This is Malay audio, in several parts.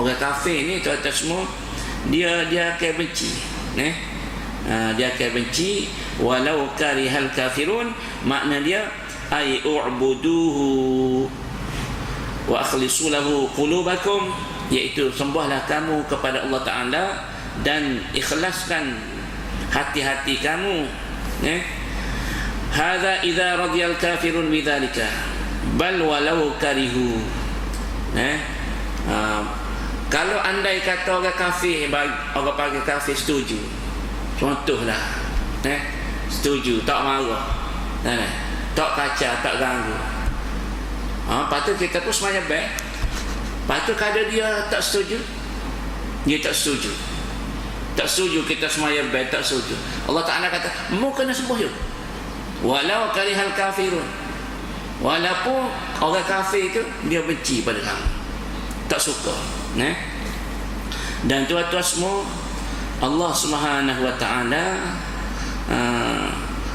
orang kafir ni tuan-tuan semua dia dia akan benci eh ha, dia akan benci walau karihal kafirun makna dia ay u'buduhu wa akhlisu lahu qulubakum iaitu sembahlah kamu kepada Allah Taala dan ikhlaskan hati-hati kamu eh hadza idza radiyal kafirun bidzalika bal walau karihu eh ha, kalau andai kata orang kafir orang panggil kafir setuju. Contohlah eh? Setuju tak marah. Eh, tak kacau tak ganggu. Ha, patut kita pun semuanya baik. Patut kada dia tak setuju dia tak setuju. Tak setuju kita semaya baik tak setuju. Allah Ta'ala kata mu kena sembuh walau karihal kafirun. Walaupun orang kafir itu dia benci pada kamu tak suka eh? dan tuan-tuan semua Allah Subhanahu wa taala uh,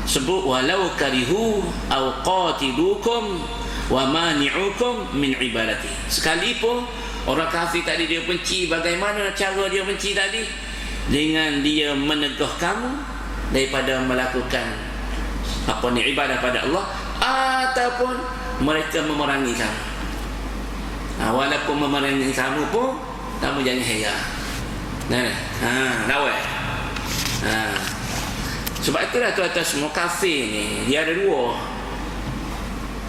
sebut walau karihu au qatilukum wa mani'ukum min ibadati. Sekalipun orang kafir tadi dia benci bagaimana cara dia benci tadi? Dengan dia menegah kamu daripada melakukan apa ni ibadah pada Allah ataupun mereka memerangi kamu ha, walaupun memerangi kamu pun kamu jangan heran nah ha lawai ha. Sebab itulah tuan-tuan semua kafir ni dia ada dua.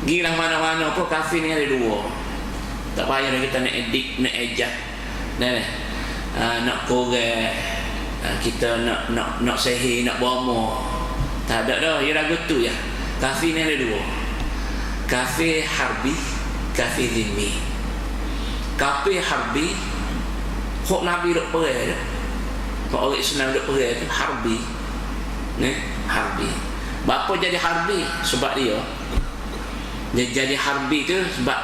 Gilah mana-mana pun kafir ni ada dua. Tak payah kita nak edik nak ejak. Nah ha, nak korek. Ha, kita nak nak nak sihir nak bomo tak ada dah ya ragu tu ya. Kafir ni ada dua. Kafir harbi kafir zimmi kafir harbi hok nabi perai dah hok orang Islam perai tu harbi. Ni harbi. Bapa jadi harbi? Sebab dia. Dia jadi harbi tu sebab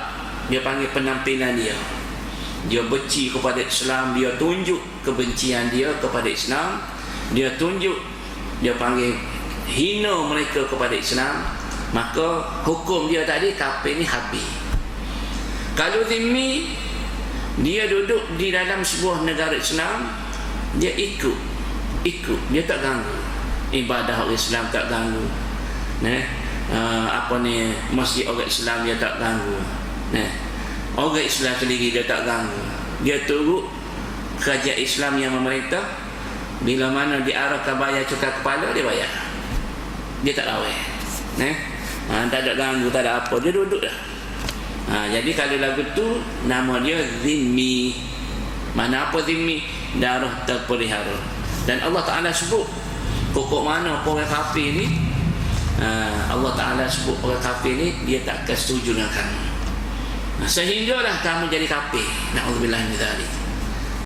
dia panggil penampilan dia. Dia benci kepada Islam dia tunjuk kebencian dia kepada Islam. Dia tunjuk dia panggil hina mereka kepada Islam. Maka hukum dia tadi kafir ni habis kalau zimmi dia duduk di dalam sebuah negara Islam dia ikut ikut. Dia tak ganggu. Ibadah orang Islam tak ganggu. Nah uh, apa ni masjid orang Islam dia tak ganggu. Nah orang Islam sendiri dia tak ganggu. Dia tunggu kerajaan Islam yang memerintah. Bila mana diarahkan bayar cukai kepala dia bayar. Dia tak lawai eh? ha, tak ada ganggu tak ada apa. Dia duduk dah ha, jadi kalau lagu tu nama dia zimmi mana apa zimmi darah terpelihara dan Allah Ta'ala sebut pokok mana orang kafir ni ha, Allah Ta'ala sebut orang kafir ni dia tak akan setuju dengan kamu Sehinggalah kamu jadi kafir. Nauzubillah min dzalik.